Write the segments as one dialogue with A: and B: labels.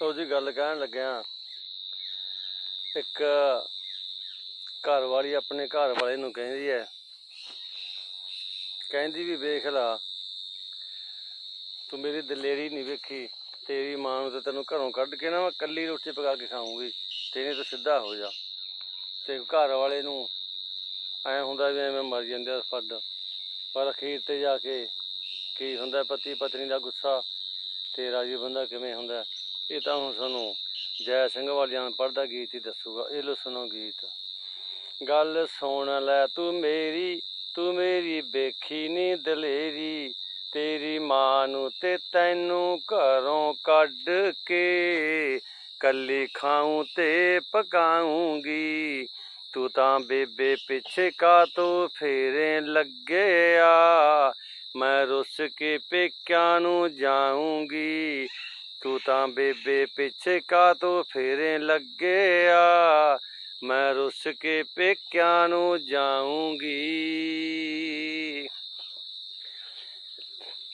A: ਉਹਦੀ ਗੱਲ ਕਹਿਣ ਲੱਗਿਆ ਇੱਕ ਘਰ ਵਾਲੀ ਆਪਣੇ ਘਰ ਵਾਲੇ ਨੂੰ ਕਹਿੰਦੀ ਹੈ। ਕਹਿੰਦੀ ਵੀ ਵੇਖ ਲਾ, ਤੂੰ ਮੇਰੀ ਦਲੇਰੀ ਨਹੀਂ ਵੇਖੀ। ਤੇਰੀ ਮਾਂ ਨੂੰ ਤੇ ਤੈਨੂੰ ਘਰੋਂ ਕੱਢ ਕੇ ਨਾ ਮੈਂ ਕੱਲੀ ਰੋਟੀ ਪਕਾ ਕੇ ਖਾਊਂਗੀ। ਤੇ ਨਹੀਂ ਤੂੰ ਸਿੱਧਾ ਹੋ ਜਾ। ਤੇ ਘਰ ਵਾਲੇ ਨੂੰ ਐ ਹੁੰਦਾ ਵੀ ਐਵੇਂ ਮਰ ਜਾਂਦੇ ਆ ਫੱਡ ਪਰ ਅਖੀਰ ਤੇ ਜਾ ਕੇ ਕੀ ਹੁੰਦਾ ਪਤੀ ਪਤਨੀ ਦਾ ਗੁੱਸਾ ਤੇ ਰਾਜੀ ਬੰਦਾ ਕਿਵੇਂ ਹੁੰਦਾ? ਇਹ ਤਾਂ ਹੁਣ ਸਾਨੂੰ ਜੈ ਸਿੰਘ ਵਾਲਿਆਂ ਪੜਦਾ ਗੀਤ ਹੀ ਦੱਸੂਗਾ, ਇਹ ਲੋ ਸੁਣੋ ਗੀਤ। ਗੱਲ ਸੁਣ ਲੈ ਤੂੰ ਮੇਰੀ ਤੂੰ ਮੇਰੀ ਵੇਖੀ ਨੀ ਦਲੇਰੀ, ਤੇਰੀ ਮਾਂ ਨੂੰ ਤੇ ਤੈਨੂੰ ਘਰੋਂ ਕੱਢ ਕੇ ਕੱਲੀ ਖਾਉਂ ਤੇ ਪਕਾਉਂਗੀ ਤੂੰ ਤਾਂ ਬੇਬੇ ਪਿੱਛੇ ਕਾ ਤੋ ਫੇਰੇ ਲੱਗਿਆ, ਮੈਂ ਰੁੱਸ ਕੇ ਪੇਕਿਆਂ ਨੂੰ ਜਾਊਂਗੀ। ਤੂੰ ਤਾਂ ਬੇਬੇ ਪਿੱਛੇ ਕਾ ਤੋ ਫੇਰੇ ਲੱਗਿਆ। ਮੈਂ ਰੁੱਸ ਕੇ ਪੇਕਿਆਂ ਨੂੰ ਜਾਊਗੀ।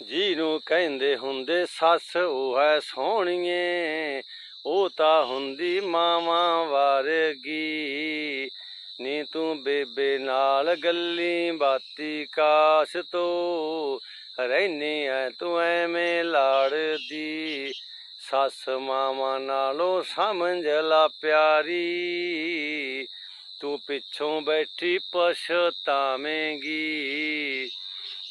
A: ਜੀ ਨੂੰ ਕਹਿੰਦੇ ਹੁੰਦੇ ਸੱਸ, ਉਹ ਹੈ ਸੋਹਣੀਏ। ਉਹ ਤਾਂ ਹੁੰਦੀ ਮਾਵਾਂ ਵਾਰਗੀ। ਨੀ ਤੂੰ ਬੇਬੇ ਨਾਲ ਗੱਲੀ ਬਾਤੀ ਕਾਸ ਤੋਂ। ਰਹਿਨੀ ਐ ਤੂੰ ਐਵੇਂ ਲਾੜਦੀ। ਸੱਸ ਮਾਵਾਂ ਨਾਲੋਂ ਸਮਝ ਲਾ ਪਿਆਰੀ। ਤੂੰ ਪਿੱਛੋਂ ਬੈਠੀ ਪਛਤਾਵੇਂਗੀ।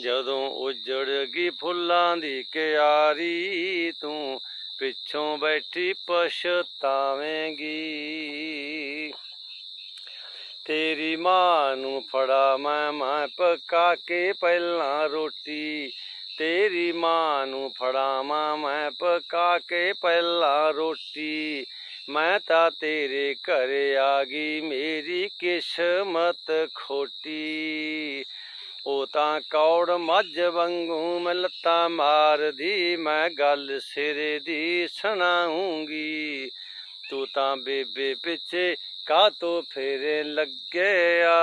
A: ਜਦੋਂ ਉਜੜ ਗਈ ਫੁੱਲਾਂ ਦੀ ਕਿਆਰੀ, ਤੂੰ ਪਿੱਛੋਂ ਬੈਠੀ ਪਛਤਾਵੇਂਗੀ। ਤੇਰੀ ਮਾਂ ਨੂੰ ਫੜਾ ਮੈਂ ਮੈਂ ਪਕਾ ਕੇ ਪਹਿਲਾਂ ਰੋਟੀ। ਤੇਰੀ ਮਾਂ ਨੂੰ ਫੜਾਵਾਂ ਮੈਂ ਪਕਾ ਕੇ ਪਹਿਲਾਂ ਰੋਟੀ। ਮੈਂ ਤਾਂ ਤੇਰੇ ਘਰ ਆ ਗਈ, ਮੇਰੀ ਕਿਸਮਤ ਖੋਟੀ। ਉਹ ਤਾਂ ਕੌੜ ਮੱਝ ਵਾਂਗੂ ਮੈਂ ਲੱਤਾਂ ਮਾਰਦੀ, ਮੈਂ ਗੱਲ ਸਿਰੇ ਦੀ ਸੁਣਾਉਂਗੀ। ਤੂੰ ਤਾਂ ਬੇਬੇ ਪਿੱਛੇ ਕਾਤੋਂ ਫੇਰੇ ਲੱਗਿਆ?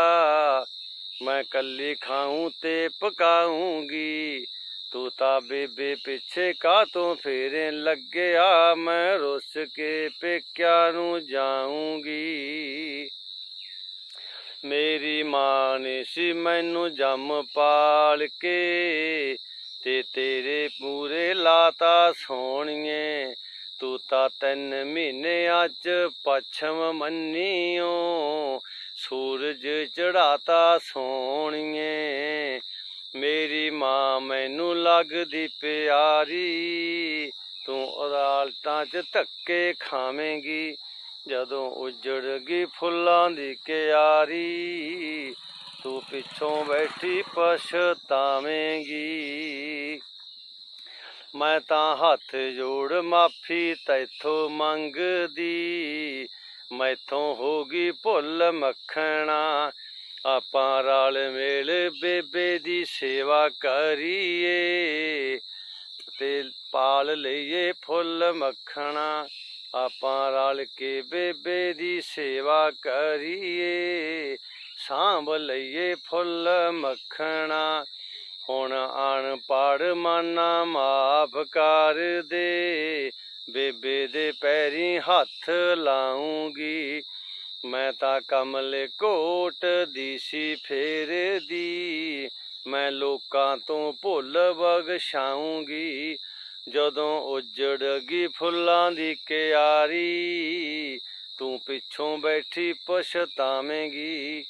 A: ਮੈਂ ਕੱਲੀ ਖਾਉਂ ਤੇ ਪਕਾਉਂਗੀ ਤੂੰ ਤਾਂ ਬੇਬੇ ਪਿੱਛੇ ਕਾਤੋਂ ਫੇਰੇ ਲੱਗਿਆ, ਮੈਂ ਰੁੱਸ ਕੇ ਪੇਕਿਆਂ ਨੂੰ ਜਾਊਂਗੀ। ਮੇਰੀ ਮਾਂ ਨੇ ਸੀ ਮੈਨੂੰ ਜੰਮ ਪਾਲ ਕੇ ਤੇ ਤੇਰੇ ਪੂਰੇ ਲਾਤਾ ਸੋਹਣੀਏ। ਤੂੰ ਤਾਂ ਤਿੰਨ ਮਹੀਨਿਆਂ ਚ ਪਛਮ ਮੰਨੀਓ, ਸੂਰਜ ਚੜਾਤਾ ਸੋਹਣੀਏ। ਮੇਰੀ ਮਾਂ ਮੈਨੂੰ ਲੱਗਦੀ ਪਿਆਰੀ, ਤੂੰ ਅਦਾਲਤਾਂ 'ਚ ਧੱਕੇ ਖਾਵੇਂਗੀ। ਜਦੋਂ ਉਜੜ ਗਈ ਫੁੱਲਾਂ ਦੀ ਕਿਆਰੀ, ਤੂੰ ਪਿੱਛੋਂ ਬੈਠੀ ਪਛਤਾਵੇਂਗੀ। ਮੈਂ ਤਾਂ ਹੱਥ ਜੋੜ ਮਾਫੀ ਤੈਥੋਂ ਮੰਗਦੀ, ਮੈਥੋਂ ਹੋ ਗਈ ਭੁੱਲ ਮੱਖਣਾ। ਆਪਾਂ ਰਲ ਮੇਲ ਬੇਬੇ ਦੀ ਸੇਵਾ ਕਰੀਏ ਤੇ ਪਾਲ ਲਈਏ ਫੁੱਲ ਮੱਖਣਾ। ਆਪਾਂ ਰਲ ਕੇ ਬੇਬੇ ਦੀ ਸੇਵਾ ਕਰੀਏ, ਸਾਂਭ ਲਈਏ ਫੁੱਲ ਮੱਖਣਾ। ਹੁਣ ਅਨਪੜ ਮਨਾ ਮਾਫ ਕਰ ਦੇ, ਬੇਬੇ ਦੇ ਪੈਰੀ ਹੱਥ ਲਾਉਂਗੀ। ਮੈਂ ਤਾਂ ਕਮਲੇ ਕੋਟ ਦੀ ਸੀ ਫੇਰਦੀ, ਮੈਂ ਲੋਕਾਂ ਤੋਂ ਭੁੱਲ ਬਗਸ਼ਾਉਂਗੀ ਜਦੋਂ ਉਜੜ ਗਈ ਫੁੱਲਾਂ ਦੀ ਕਿਆਰੀ, ਤੂੰ ਪਿੱਛੋਂ ਬੈਠੀ ਪਛਤਾਵੇਂਗੀ।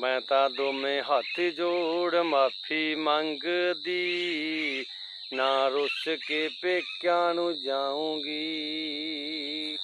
A: ਮੈਂ ਤਾਂ ਦੋਵੇਂ ਹੱਥ ਜੋੜ ਮਾਫੀ ਮੰਗਦੀ, ਨਾ ਰੁੱਸ ਕੇ ਪੇਕਿਆਂ ਨੂੰ ਜਾਊਂਗੀ।